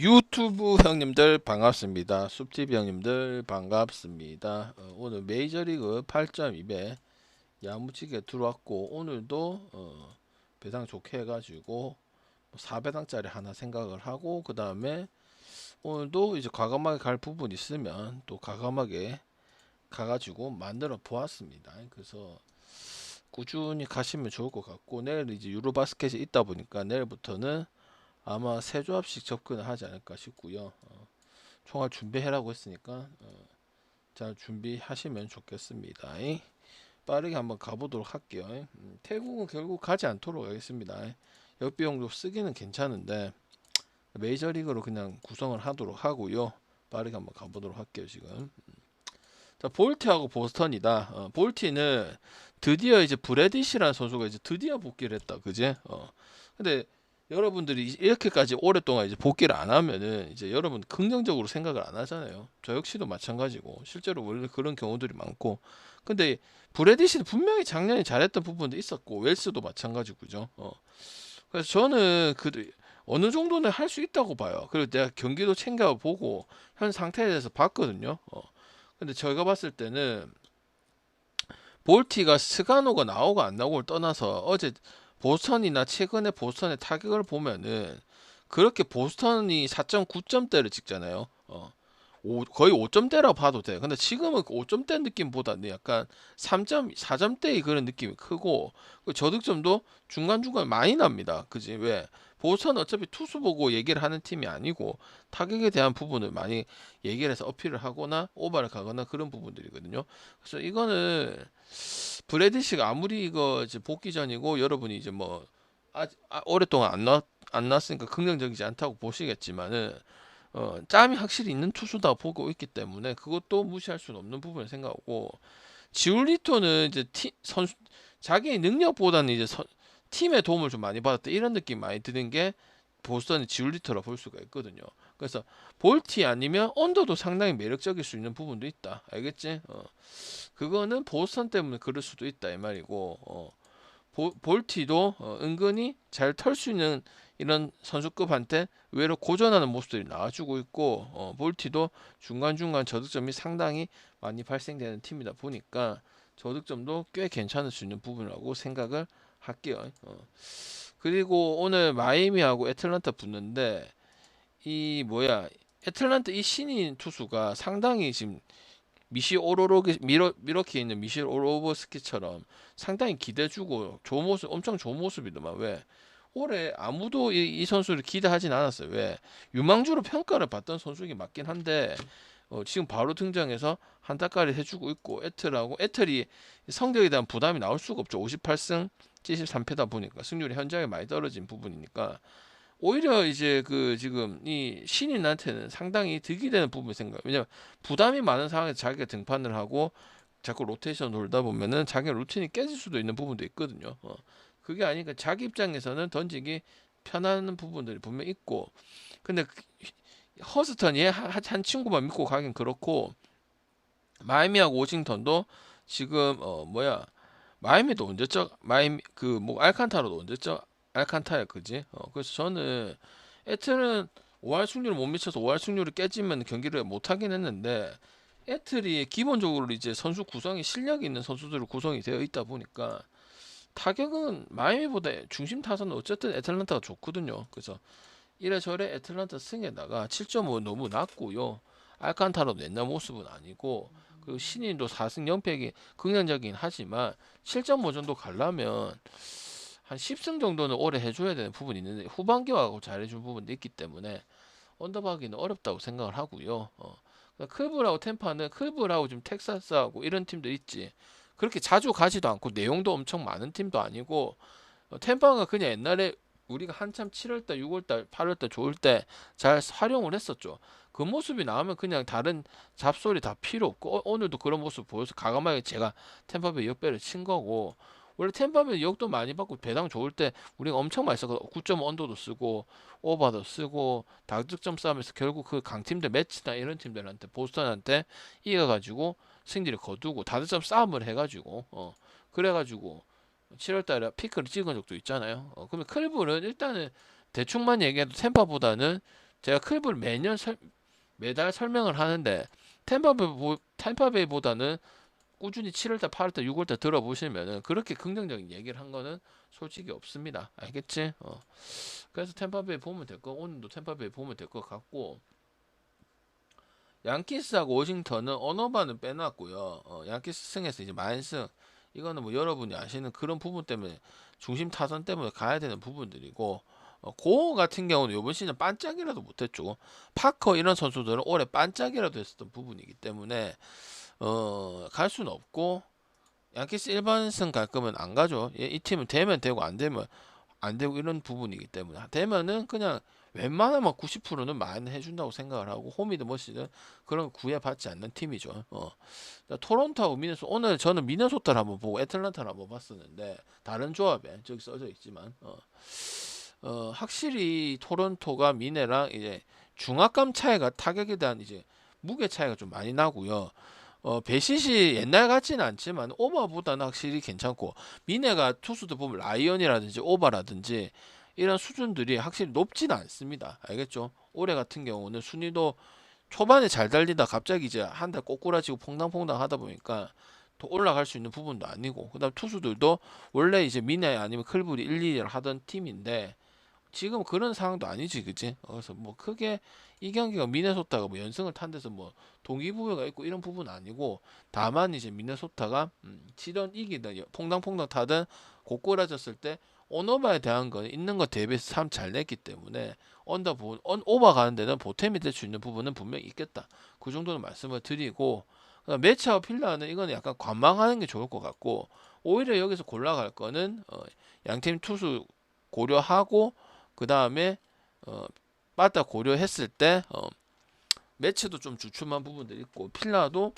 유튜브 형님들 반갑습니다. 숲TV 형님들 반갑습니다. 어, 오늘 메이저리그 8.2배 야무지게 들어왔고 오늘도 어, 배당 좋게 해가지고 4배당짜리 하나 생각을 하고 그 다음에 오늘도 이제 과감하게 갈 부분 있으면 또 과감하게 가가지고 만들어 보았습니다. 그래서 꾸준히 가시면 좋을 것 같고 내일 이제 유로바스켓이 있다 보니까 내일부터는 아마 세 조합씩 접근을 하지 않을까 싶고요. 어, 총알 준비해라고 했으니까 어, 잘 준비하시면 좋겠습니다. 이. 빠르게 한번 가보도록 할게요. 이. 음, 태국은 결국 가지 않도록 하겠습니다. 이. 역비용도 쓰기는 괜찮은데 메이저리그로 그냥 구성을 하도록 하고요. 빠르게 한번 가보도록 할게요. 지금. 음. 자 볼티하고 보스턴이다. 어, 볼티는 드디어 이제 브래디시라는 선수가 이제 드디어 복귀를 했다. 그지? 어. 근데 여러분들이 이렇게까지 오랫동안 이제 복귀를 안 하면은 이제 여러분 긍정적으로 생각을 안 하잖아요. 저 역시도 마찬가지고 실제로 원래 그런 경우들이 많고 근데 브래디시는 분명히 작년에 잘했던 부분도 있었고 웰스도 마찬가지고 그죠. 어. 그래서 저는 그 어느 정도는 할 수 있다고 봐요. 그리고 내가 경기도 챙겨 보고 현 상태에 대해서 봤거든요. 어. 근데 저희가 봤을 때는 볼티가 스가노가 나오고 안 나오고를 떠나서 어제 보스턴이나 최근에 보스턴의 타격을 보면은 그렇게 보스턴이 4.9점대를 찍잖아요. 어. 오, 거의 5점대라고 봐도 돼. 근데 지금은 그 5점대 느낌보다는 약간 3점, 4점대의 그런 느낌이 크고 그 저득점도 중간중간 많이 납니다. 그지? 왜? 보스턴은 어차피 투수 보고 얘기를 하는 팀이 아니고 타격에 대한 부분을 많이 얘기를 해서 어필을 하거나 오버를 가거나 그런 부분들이거든요. 그래서 이거는 브래디시가 아무리 이거 이제 복귀 전이고 여러분이 이제 뭐 아, 아, 오랫동안 안 나왔 안 나왔으니까 긍정적이지 않다고 보시겠지만은 어, 짬이 확실히 있는 투수다 보고 있기 때문에 그것도 무시할 수는 없는 부분을 생각하고 지울리토는 이제 티, 선수 자기의 능력보다는 이제 선, 팀의 도움을 좀 많이 받았다 이런 느낌 많이 드는 게 보스턴의 지울리토라 볼 수가 있거든요. 그래서 볼티 아니면 언더도 상당히 매력적일 수 있는 부분도 있다. 알겠지? 어. 그거는 보스턴 때문에 그럴 수도 있다 이 말이고 어. 보, 볼티도 어, 은근히 잘 털 수 있는 이런 선수급한테 의외로 고전하는 모습들이 나와주고 있고 어, 볼티도 중간중간 저득점이 상당히 많이 발생되는 팀이다 보니까 저득점도 꽤 괜찮을 수 있는 부분이라고 생각을 할게요. 어. 그리고 오늘 마이애미하고 애틀란타 붙는데 이 뭐야 애틀란타 이 신인 투수가 상당히 지금 미시 오로로기 미러 미러키에 있는 미시 오로버스키처럼 상당히 기대주고 좋은 모습 엄청 좋은 모습이더만. 왜? 올해 아무도 이, 이 선수를 기대하진 않았어요. 왜? 유망주로 평가를 받던 선수이긴 맞긴 한데 어, 지금 바로 등장해서 한타까리 해주고 있고 애틀하고 애틀이 성적에 대한 부담이 나올 수가 없죠. 58승 73패다 보니까 승률이 현저하게 많이 떨어진 부분이니까 오히려 이제 그 지금 이 신인한테는 상당히 득이 되는 부분이 생겨요. 왜냐면 부담이 많은 상황에서 자기가 등판을 하고 자꾸 로테이션 돌다 보면은 자기 루틴이 깨질 수도 있는 부분도 있거든요. 어. 그게 아니니까 자기 입장에서는 던지기 편한 부분들이 분명 있고 근데 그 허스턴이 한, 한 친구만 믿고 가긴 그렇고 마이미하고 오싱턴도 지금 어 뭐야 마이미도 언제적 마이미 그뭐 알칸타로도 언제적 알칸타야 그지? 어, 그래서 저는 애틀은 5할 승률을 못 미쳐서 5할 승률을 깨지면 경기를 못 하긴 했는데 애틀이 기본적으로 이제 선수 구성이 실력 있는 선수들로 구성이 되어 있다 보니까 타격은 마이미보다 중심 타선은 어쨌든 애틀란타가 좋거든요. 그래서 이래저래 애틀란타 승에다가 7.5 너무 낮고요. 알칸타로도 옛날 모습은 아니고 그리고 신인도 4승 0패기 긍정적이긴 하지만 7.5 정도 가려면 한 10승 정도는 올해 해줘야 되는 부분이 있는데 후반기하고 잘해준 부분도 있기 때문에 언더바기는 어렵다고 생각을 하고요. 어. 그러니까 클브라고 템파는 클브라고 좀 텍사스하고 이런 팀들 있지. 그렇게 자주 가지도 않고 내용도 엄청 많은 팀도 아니고 어, 템파가 그냥 옛날에 우리가 한참 7월달, 6월달, 8월달 좋을 때 잘 활용을 했었죠. 그 모습이 나오면 그냥 다른 잡소리 다 필요 없고 어, 오늘도 그런 모습 보여서 가감하게 제가 템파베 역배를 친 거고 원래 템파면 역도 많이 받고 배당 좋을 때 우리가 엄청 많이 썼고 9점 언더도 쓰고 오버도 쓰고 다득점 싸움에서 결국 그 강팀들 매치나 이런 팀들한테 보스턴한테 이겨가지고 승리를 거두고 다득점 싸움을 해가지고 어 그래가지고 7월달에 피크를 찍은 적도 있잖아요. 어, 그러면 클브는 일단은 대충만 얘기해도 템파보다는 제가 클브를 매년 설, 매달 설명을 하는데 템파베이 템파베이보다는 꾸준히 7월달, 8월달, 6월달 들어보시면은 그렇게 긍정적인 얘기를 한 거는 솔직히 없습니다. 알겠지? 어. 그래서 템파베이 보면 될 거, 오늘도 템파베이 보면 될 것 같고 양키스하고 워싱턴은 언어반은 빼놨고요. 어, 양키스 승에서 이제 만승 이거는 뭐 여러분이 아시는 그런 부분 때문에 중심 타선 때문에 가야 되는 부분들이고 어, 고어 같은 경우는 이번 시즌 반짝이라도 못했죠. 파커 이런 선수들은 올해 반짝이라도 했었던 부분이기 때문에 어, 갈 수는 없고 양키스 일반승 갈 거면 안 가죠. 예, 이 팀은 되면 되고 안 되면 안 되고 이런 부분이기 때문에 되면은 그냥 웬만하면 90%는 많이 해준다고 생각을 하고 홈이든 뭐시든 그런 거 구애받지 않는 팀이죠. 어. 자, 토론토하고 미네소 오늘 저는 미네소타를 한번 보고 애틀란타를 한번 봤었는데 다른 조합에 저기 써져 있지만 어. 어, 확실히 토론토가 미네랑 이제 중압감 차이가 타격에 대한 이제 무게 차이가 좀 많이 나고요. 어, 배시시 옛날 같지는 않지만 오버보다는 확실히 괜찮고 미네가 투수들 보면 라이언이라든지 오버라든지 이런 수준들이 확실히 높지는 않습니다. 알겠죠? 올해 같은 경우는 순위도 초반에 잘 달리다 갑자기 이제 한 달 꼬꾸라지고 퐁당퐁당 하다 보니까 더 올라갈 수 있는 부분도 아니고 그다음 투수들도 원래 이제 미네 아니면 클브리 1, 2를 하던 팀인데 지금 그런 상황도 아니지 그지 그래서 뭐 크게 이 경기가 미네소타가 뭐 연승을 탄 데서 뭐 동기부여가 있고 이런 부분은 아니고 다만 이제 미네소타가 음, 치던 이기든 퐁당퐁당 타든 고꾸라졌을 때 언오바에 대한 건 있는 것 대비해서 참 잘 냈기 때문에 언더 부언 오버 가는 데는 보탬이 될 수 있는 부분은 분명히 있겠다. 그 정도는 말씀을 드리고 매치와 필라는 이거는 약간 관망하는 게 좋을 것 같고 오히려 여기서 골라갈 거는 어, 양팀 투수 고려하고 그 다음에 어, 빠따 고려했을 때 어, 매치도 좀 주춤한 부분들이 있고 필라도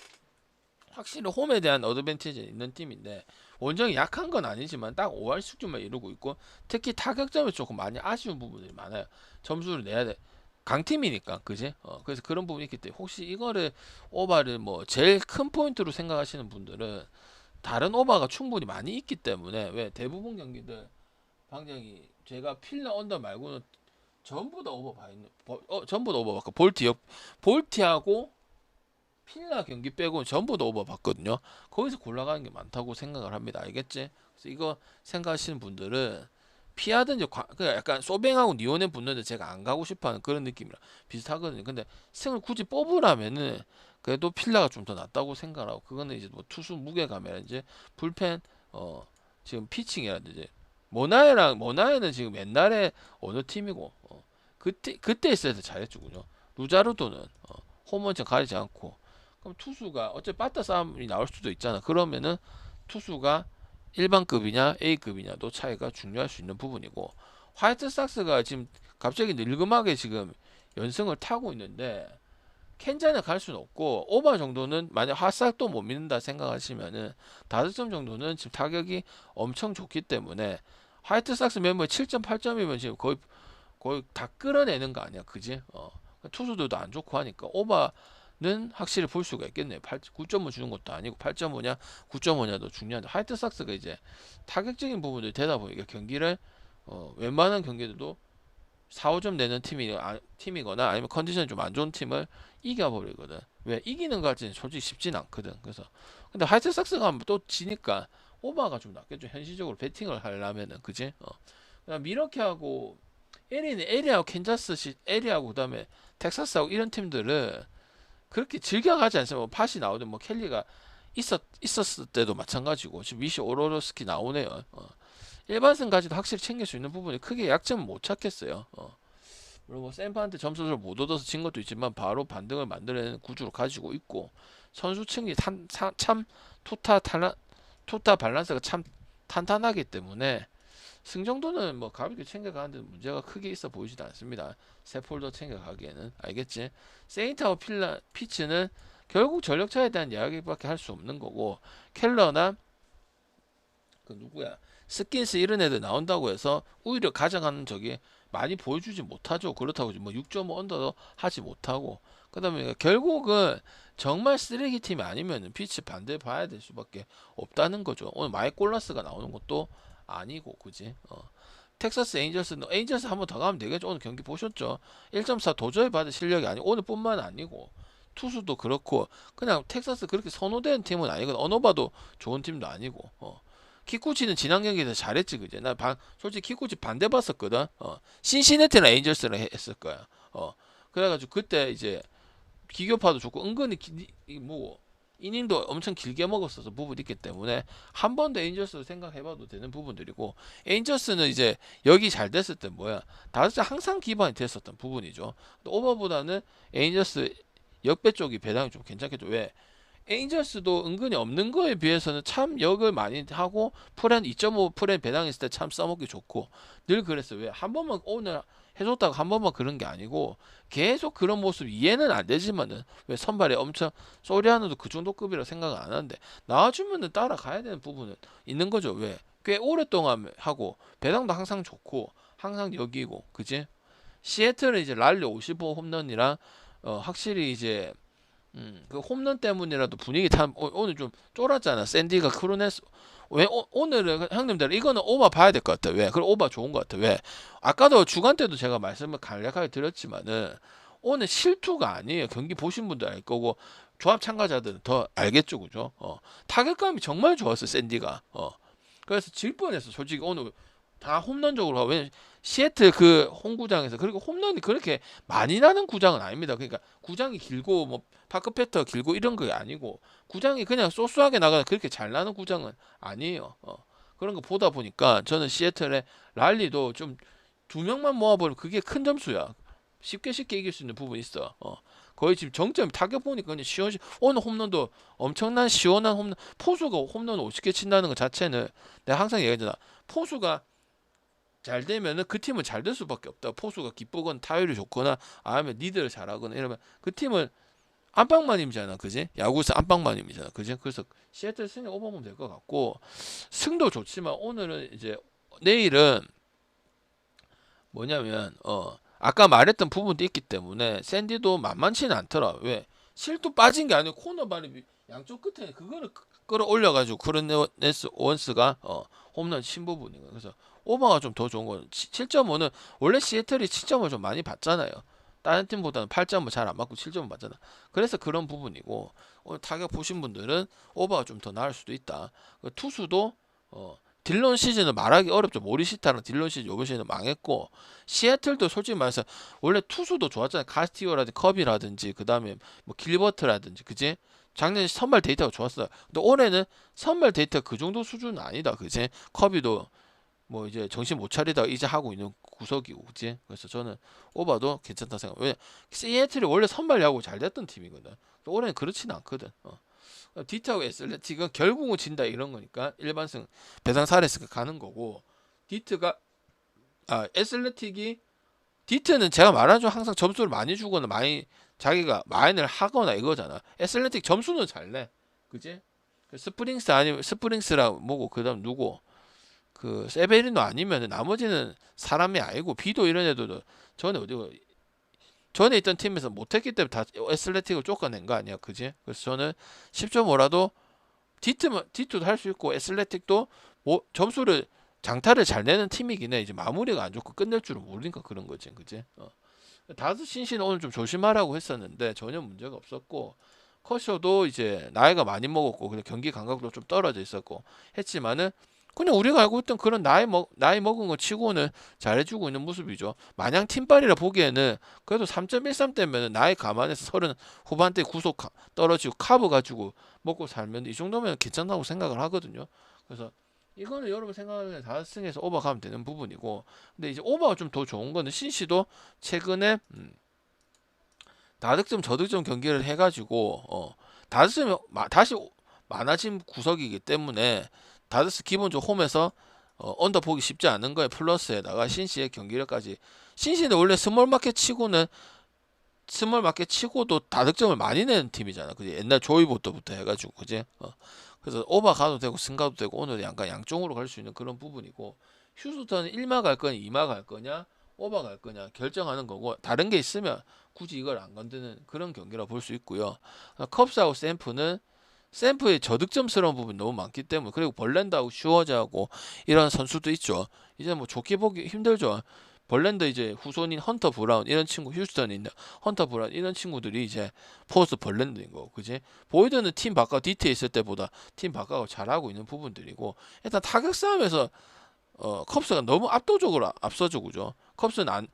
확실히 홈에 대한 어드밴티지 있는 팀인데 원정이 약한 건 아니지만 딱 5할 수준만 이루고 있고 특히 타격점에 조금 많이 아쉬운 부분들이 많아요. 점수를 내야 돼. 강팀이니까 그지? 어, 그래서 그런 부분이 있기 때문에 혹시 이거를 오바를 뭐 제일 큰 포인트로 생각하시는 분들은 다른 오바가 충분히 많이 있기 때문에 왜 대부분 경기들 방장이 제가 필라 언더 말고는 전부 다 오버 봐 있는 어 전부 다 오버 봤고 볼티요 볼티하고 필라 경기 빼고 전부 다 오버 봤거든요. 거기서 골라가는 게 많다고 생각을 합니다. 알겠지? 그래서 이거 생각하시는 분들은 피하든지 과, 그냥 약간 소뱅하고 니온에 붙는데 제가 안 가고 싶어하는 그런 느낌이랑 비슷하거든요. 근데 승을 굳이 뽑으라면은 그래도 필라가 좀 더 낫다고 생각하고 그거는 이제 뭐 투수 무게감이라든지 불펜 어 지금 피칭이라든지 모나에랑 모나에는 지금 옛날에 어느 팀이고 어, 그때 그때 있을 때 잘했주군요. 루자르도는 어, 홈런처 가리지 않고 그럼 투수가 어차피 빠따 싸움이 나올 수도 있잖아. 그러면은 투수가 일반급이냐 A급이냐도 차이가 중요할 수 있는 부분이고 화이트삭스가 지금 갑자기 늙음하게 지금 연승을 타고 있는데 캔자는 갈 수는 없고 오바 정도는 만약 화싹도 못 믿는다 생각하시면은 다섯 점 정도는 지금 타격이 엄청 좋기 때문에 화이트삭스 멤버 7.8점이면 지금 거의 거의 다 끌어내는 거 아니야, 그지? 어. 투수들도 안 좋고 하니까 오바 는 확실히 볼 수가 있겠네요. 8, 9.5 주는 것도 아니고 8.5냐, 9.5냐도 중요한데 화이트삭스가 이제 타격적인 부분들이 되다 보니까 경기를 어, 웬만한 경기들도 4, 5점 내는 팀이 아, 팀이거나 아니면 컨디션이 좀 안 좋은 팀을 이겨버리거든. 왜 이기는 것까지는 솔직히 쉽진 않거든. 그래서 근데 화이트삭스가 또 지니까 오바가 좀 낫겠죠. 현실적으로 배팅을 하려면은 그지? 어. 그다음 이렇게 하고 에리는 에리하고 캔자스 에리하고 그다음에 텍사스하고 이런 팀들은 그렇게 즐겨가지 않습니다. 뭐 팟이 나오든 뭐 켈리가 있었 있었을 때도 마찬가지고 지금 위시 오로로스키 나오네요. 어. 일반승까지도 확실히 챙길 수 있는 부분이 크게 약점은 못 찾겠어요. 어. 물론 뭐 샘파한테 점수를 못 얻어서 진 것도 있지만 바로 반등을 만들어내는 구조를 가지고 있고 선수층이 참, 참 투타 탈라, 투타 밸런스가 참 탄탄하기 때문에 승정도는 뭐 가볍게 챙겨가는데 문제가 크게 있어 보이지도 않습니다. 세 폴더 챙겨가기에는 알겠지? 세인트하고 필라 피츠는 결국 전력 차에 대한 이야기밖에 할 수 없는 거고 켈러나 그 누구야 스킨스 이런 애들 나온다고 해서 오히려 가져가는 적이 많이 보여주지 못하죠. 그렇다고 뭐 6.5 언더도 하지 못하고 그다음에 결국은 정말 쓰레기 팀이 아니면 피치 반대 봐야 될 수밖에 없다는 거죠. 오늘 마이콜라스가 나오는 것도 아니고 그지? 어. 텍사스 에인절스는 에인절스 한 번 더 가면 되겠죠. 오늘 경기 보셨죠? 1.4 도저히 받을 실력이 아니고 오늘뿐만 아니고 투수도 그렇고 그냥 텍사스 그렇게 선호되는 팀은 아니거든. 어노바도 좋은 팀도 아니고. 어. 키쿠치는 지난 경기에서 잘했지 그제. 나 반, 솔직히 키쿠치 반대 봤었거든. 어. 신시내티나 에인절스랑 해- 했을 거야. 어. 그래가지고 그때 이제 기교파도 좋고 은근히 기, 이뭐 이닝도 엄청 길게 먹었어서 부분이 있기 때문에 한 번 더 에인절스 생각해봐도 되는 부분들이고 에인절스는 이제 여기 잘 됐을 때 뭐야 다들 항상 기반이 됐었던 부분이죠. 근데 오버보다는 에인절스 역배 쪽이 배당이 좀 괜찮겠죠. 왜? 에인절스도 은근히 없는 거에 비해서는 참 역을 많이 하고 프렌 2.5 프렌 배당했을 때 참 써먹기 좋고 늘 그랬어요. 왜? 한 번만 오늘 해줬다고 한 번만 그런 게 아니고 계속 그런 모습 이해는 안 되지만은 왜 선발에 엄청 소리하는도 그 정도 급이라 생각은 안 하는데 나와주면은 따라가야 되는 부분은 있는 거죠. 왜? 꽤 오랫동안 하고 배당도 항상 좋고 항상 여기고 그지? 시애틀은 이제 랄리 55 홈런이랑 어 확실히 이제 음, 그 홈런 때문이라도 분위기 참 오- 오늘 좀 쫄았잖아. 샌디가 크루네스 왜 오, 오늘은 형님들 이거는 오바 봐야 될 것 같아. 왜? 그래 오바 좋은 것 같아. 왜? 아까도 주간 때도 제가 말씀을 간략하게 드렸지만은 오늘 실투가 아니에요. 경기 보신 분들 알 거고 조합 참가자들은 더 알겠죠, 그죠? 어, 타격감이 정말 좋았어, 샌디가. 어, 그래서 질 뻔했어. 솔직히 오늘 다 홈런적으로 하고 왜냐면 시애틀 그 홈구장에서 그리고 홈런이 그렇게 많이 나는 구장은 아닙니다. 그러니까 구장이 길고 뭐 파크 패터 길고 이런 게 아니고 구장이 그냥 소소하게 나가는 그렇게 잘 나는 구장은 아니에요. 어. 그런 거 보다 보니까 저는 시애틀의 랄리도 좀 두 명만 모아버리면 그게 큰 점수야. 쉽게 쉽게 이길 수 있는 부분이 있어. 어. 거의 지금 정점 타격 보니까 그냥 시원 오늘 홈런도 엄청난 시원한 홈런 포수가 홈런 50개 친다는 것 자체는 내가 항상 얘기하잖아. 포수가 잘 되면은 그 팀은 잘 될 수밖에 없다. 포수가 기쁘건 타율이 좋거나 아니면 리드를 잘하거나 이러면 그 팀은 안방마님이잖아, 그지? 야구에서 안방마님이잖아, 그지? 그래서 시애틀 승리 오버면 될 것 같고 승도 좋지만 오늘은 이제 내일은 뭐냐면 어 아까 말했던 부분도 있기 때문에 샌디도 만만치는 않더라. 왜? 실도 빠진 게 아니고 코너 발이 양쪽 끝에 그거를 끄- 끌어올려가지고 크르네스 원스가 어 홈런 친 부분인 거예요. 그래서 오버가 좀 더 좋은 건 7.5는 원래 시애틀이 7점을 좀 많이 받잖아요. 다른 팀보다는 8점을 잘 안 맞고 7점을 받잖아. 그래서 그런 부분이고 오늘 타격 보신 분들은 오버가 좀 더 나을 수도 있다. 그 투수도 어 딜런 시즌은 말하기 어렵죠. 모리시타랑 딜런 시즌 요번 시즌은 망했고 시애틀도 솔직히 말해서 원래 투수도 좋았잖아요. 카스티오라든지 컵이라든지 그다음에 뭐 길버트라든지 그지? 작년 선발 데이터가 좋았어요. 근데 올해는 선발 데이터가 그 정도 수준은 아니다. 그지? 컵이도 뭐 이제 정신 못 차리다가 이제 하고 있는 구석이고 그지? 그래서 저는 오바도 괜찮다 생각. 왜? 시애틀이 원래 선발 야구 잘 됐던 팀이거든. 올해는 그렇지는 않거든. 어. 디트하고 에슬레틱은 결국은 진다 이런 거니까 일반승 배상 사례스가 가는 거고 디트가 아 에슬레틱이 디트는 제가 말하죠 항상 점수를 많이 주거나 많이 자기가 마인을 하거나 이거잖아 에슬레틱 점수는 잘내 그지 그 스프링스 아니면 스프링스라 뭐고 그다음 누구 그 세베리노 아니면 나머지는 사람이 아니고 비도 이런 애들도 전에 어디 전에 있던 팀에서 못했기 때문에 다 에슬레틱을 쫓아낸 거 아니야 그지? 그래서 저는 10.5라도 디트면 디트도 할 수 있고 에슬레틱도 뭐 점수를 장타를 잘 내는 팀이긴 해. 이제 마무리가 안 좋고 끝낼 줄은 모르니까 그런 거지 그지? 어. 다스 신신 오늘 좀 조심하라고 했었는데 전혀 문제가 없었고 커쇼도 이제 나이가 많이 먹었고 그냥 경기 감각도 좀 떨어져 있었고 했지만은 그냥 우리가 알고 있던 그런 나이 먹 나이 먹은 거 치고는 잘해주고 있는 모습이죠. 마냥 팀빨이라 보기에는 그래도 3.13 때면 나이 감안해서 서른 후반대 구속 가- 떨어지고 카브 가지고 먹고 살면 이 정도면 괜찮다고 생각을 하거든요. 그래서 이거는 여러분 생각에 다승에서 오버 가면 되는 부분이고 근데 이제 오버가 좀 더 좋은 거는 신시도 최근에 음, 다득점 저득점 경기를 해가지고 어, 다득점이 마- 다시 오- 많아진 구석이기 때문에 다드스 기본적으로 홈에서 어, 언더 보기 쉽지 않은 거에 플러스에다가 신시의 경기력까지 신시는 원래 스몰 마켓 치고는 스몰 마켓 치고도 다득점을 많이 내는 팀이잖아. 그지 옛날 조이보터부터 해가지고 그지. 어. 그래서 오버 가도 되고 승 가도 되고 오늘 약간 양쪽으로 갈 수 있는 그런 부분이고 휴스턴은 1마 갈 거냐 2마 갈 거냐 오버 갈 거냐 결정하는 거고 다른 게 있으면 굳이 이걸 안 건드는 그런 경기라 볼 수 있고요. 컵스하고 샘프는 샘프의 저득점스러운 부분이 너무 많기 때문에 그리고 벌렌드하고 슈워즈하고 이런 선수도 있죠. 이제 뭐 좋게 보기 힘들죠. 벌렌드 이제 후손인 헌터 브라운 이런 친구 휴스턴에 있는 헌터 브라운 이런 친구들이 이제 포스트 벌렌드인 거고 그지 보이드는 팀 바깥 디테일 있을 때보다 팀 바깥하고 잘하고 있는 부분들이고 일단 타격 싸움에서 어 컵스가 너무 압도적으로 앞서주고죠 컵스는 안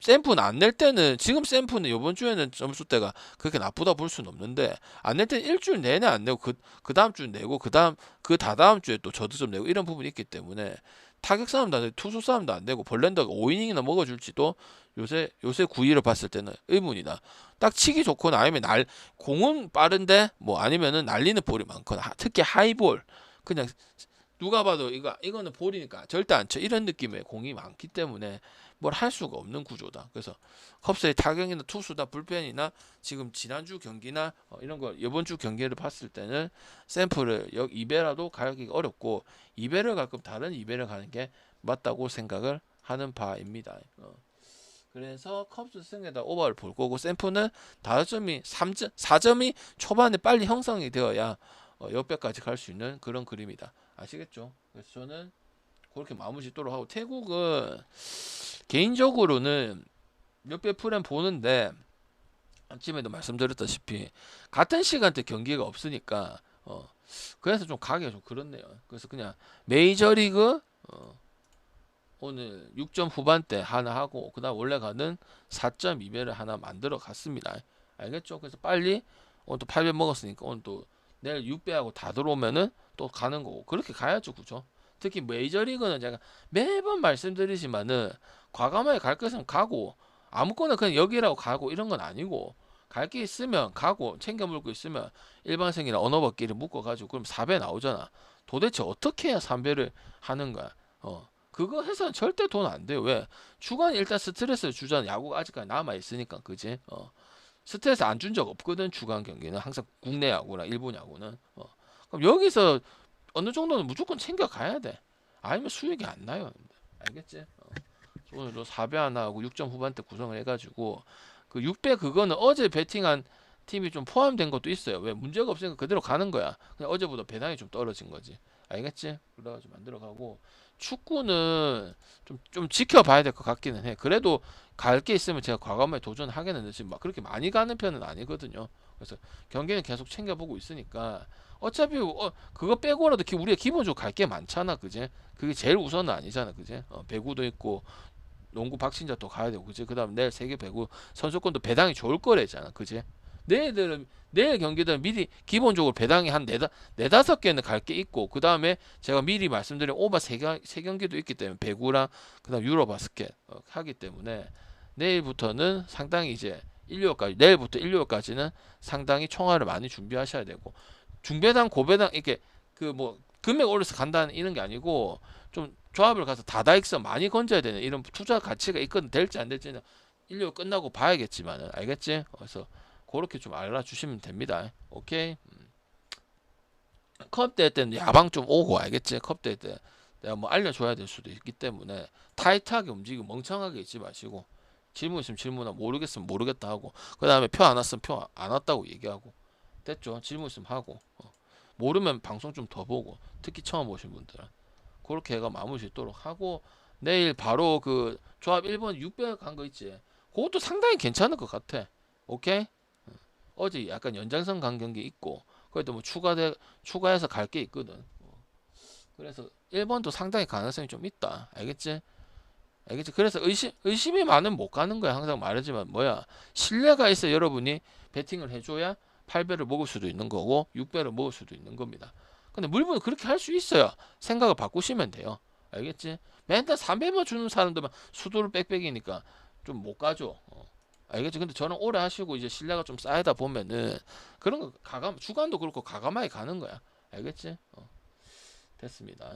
샘프는 안낼 때는 지금 샘프는 이번 주에는 점수대가 그렇게 나쁘다 볼 수는 없는데 안 낼 때는 일주일 내내 안 내고 그, 그 다음 주 내고 그 다음 그 다다음 주에 또 저득점 내고 이런 부분이 있기 때문에 타격 싸움도 안 되고 투수 싸움도 안 되고 벌렌더가 5이닝이나 먹어줄지도 요새 요새 구위를 봤을 때는 의문이다. 딱 치기 좋거나 아니면 날 공은 빠른데 뭐 아니면은 날리는 볼이 많거나 하- 특히 하이볼 그냥 누가 봐도 이거 이거는 볼이니까 절대 안 쳐 이런 느낌의 공이 많기 때문에 뭘 할 수가 없는 구조다. 그래서 컵스의 타격이나 투수나 불펜이나 지금 지난주 경기나 어, 이런 거 이번 주 경기를 봤을 때는 샘플을 여 2배라도 가기가 어렵고 2배를 갈 거면 다른 2배를 가는 게 맞다고 생각을 하는 바입니다. 어. 그래서 컵스 승에다 오버를 볼 거고 샘플은 5점이 3점 4점이 초반에 빨리 형성이 되어야 어, 역배까지 갈 수 있는 그런 그림이다. 아시겠죠? 그래서 저는 그렇게 마무리 짓도록 하고 태국은 개인적으로는 몇배 프렘 보는데 아침에도 말씀드렸다시피 같은 시간대 경기가 없으니까 어 그래서 좀 가기가 좀 그렇네요. 그래서 그냥 메이저리그 어 오늘 6점 후반대 하나 하고 그다음 원래 가는 4.2배를 하나 만들어 갔습니다. 알겠죠? 그래서 빨리 오늘 또 8배 먹었으니까 오늘 또 내일 6배하고 다 들어오면은 또 가는 거고 그렇게 가야죠, 그죠? 특히 메이저리그는 제가 매번 말씀드리지만은 과감하게 갈 것은 가고 아무거나 그냥 여기라고 가고 이런 건 아니고 갈 게 있으면 가고 챙겨 물고 있으면 일반생이나 언어법끼리 묶어 가지고 그럼 4배 나오잖아. 도대체 어떻게 해야 3배를 하는 거야? 어. 그거 해서는 절대 돈 안 돼요. 왜? 주간 일단 스트레스를 주잖아. 야구가 아직까지 남아 있으니까. 그지? 어. 스트레스 안 준 적 없거든. 주간 경기는 항상 국내 야구나 일본 야구는. 어. 그럼 여기서 어느 정도는 무조건 챙겨 가야 돼. 아니면 수익이 안 나요. 알겠지? 어. 오늘 도 4배 하나 하고 6점 후반대 구성을 해가지고 그 6배 그거는 어제 베팅한 팀이 좀 포함된 것도 있어요. 왜 문제가 없으니까 그대로 가는 거야. 그냥 어제보다 배당이 좀 떨어진 거지. 알겠지? 그래가지고 만들어가고 축구는 좀 좀 지켜봐야 될 것 같기는 해. 그래도 갈 게 있으면 제가 과감하게 도전하겠는데 지금 막 그렇게 많이 가는 편은 아니거든요. 그래서 경기는 계속 챙겨보고 있으니까 어차피 어, 그거 빼고라도 기- 우리가 기본적으로 갈 게 많잖아, 그제? 그게 제일 우선은 아니잖아, 그제? 어, 배구도 있고 농구 박신자 또 가야 되고, 그제? 그 다음 내일 세계 배구 선수권도 배당이 좋을 거래잖아, 그제? 내일들은 내일 경기들은 미리 기본적으로 배당이 한 네다 네다섯 개는 갈 게 있고 그 다음에 제가 미리 말씀드린 오바 세, 경- 세 경기도 있기 때문에 배구랑 그다음 유로 바스켓 어, 하기 때문에 내일부터는 상당히 이제 일요일까지 내일부터 일요일까지는 상당히 총알을 많이 준비하셔야 되고 중배당 고배당 이렇게 그 뭐 금액 올려서 간다는 이런 게 아니고 좀 조합을 가서 다다익선 많이 건져야 되는 이런 투자 가치가 있거든 될지 안 될지는 일요일 끝나고 봐야겠지만은 알겠지? 그래서 그렇게 좀 알아주시면 됩니다. 오케이. 음. 컵대회 때는 야방 좀 오고 알겠지? 컵대회 때 내가 뭐 알려줘야 될 수도 있기 때문에 타이트하게 움직이고 멍청하게 있지 마시고 질문 있으면 질문하고 모르겠으면 모르겠다 하고 그 다음에 표 안 왔으면 표 안 왔다고 얘기하고 됐죠? 질문 있으면 하고 어. 모르면 방송 좀 더 보고 특히 처음 오신 분들은 그렇게 해가 마무리 짓도록 하고 내일 바로 그 조합 1번 600 간 거 있지 그것도 상당히 괜찮을 것 같아 오케이? 어제 약간 연장선 간 경기 있고 그래도 뭐 추가돼 추가해서 갈 게 있거든. 어. 그래서 1번도 상당히 가능성이 좀 있다. 알겠지? 알겠지? 그래서 의심 의심이 많으면 못 가는 거야. 항상 말하지만 뭐야 신뢰가 있어 여러분이 베팅을 해줘야 8배를 먹을 수도 있는 거고 6배를 먹을 수도 있는 겁니다. 근데 물분은 그렇게 할 수 있어요. 생각을 바꾸시면 돼요. 알겠지? 맨날 3배만 주는 사람들만 수두를 빽빽이니까 좀 못 가죠. 어. 알겠지? 근데 저는 오래 하시고 이제 신뢰가 좀 쌓이다 보면은 그런 거 가감 주간도 그렇고 가감하게 가는 거야. 알겠지? 어. 됐습니다.